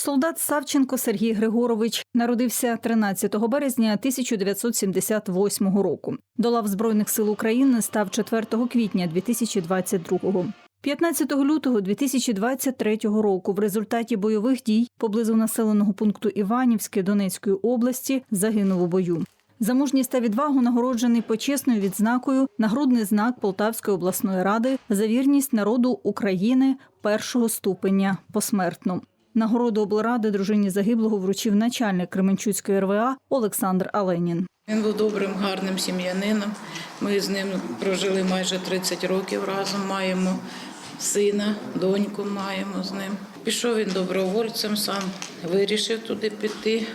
Солдат Савченко Сергій Григорович народився 13 березня 1978 року. До лав Збройних сил України став 4 квітня 2022 15 лютого 2023 року в результаті бойових дій поблизу населеного пункту Іванівське Донецької області загинув у бою. За мужність та відвагу нагороджений почесною відзнакою нагрудний знак Полтавської обласної ради за вірність народу України першого ступеня посмертно. Нагороду облради дружині загиблого вручив начальник Кременчуцької РВА Олександр Аленін. Він був добрим, гарним сім'янином. Ми з ним прожили майже 30 років разом. Маємо сина, доньку маємо з ним. Пішов він добровольцем, сам вирішив туди піти,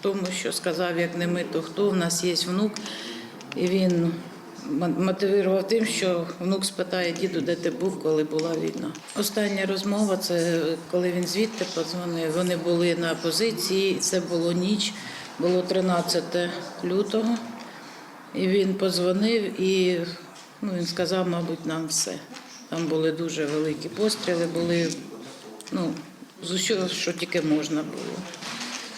тому що сказав, як не ми, то хто. У нас є внук. І він мотивував тим, що внук спитає діду, де ти був, коли була війна. Остання розмова це коли він звідти подзвонив. Вони були на позиції, це було ніч, було 13 лютого. І він подзвонив і ну, він сказав, мабуть, нам все. Там були дуже великі постріли, були ну, з усього, що тільки можна було.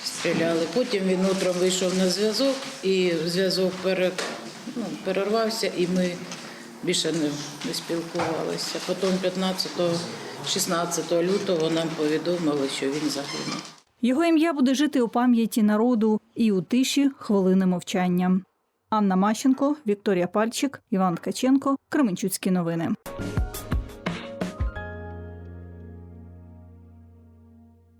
Стріляли. Потім він утром вийшов на зв'язок, і зв'язок пере, ну, перервався, і ми більше не, не спілкувалися. Потім 15-16 лютого нам повідомили, що він загинув. Його ім'я буде жити у пам'яті народу і у тиші хвилини мовчання. Анна Мащенко, Вікторія Пальчик, Іван Ткаченко, Кременчуцькі новини.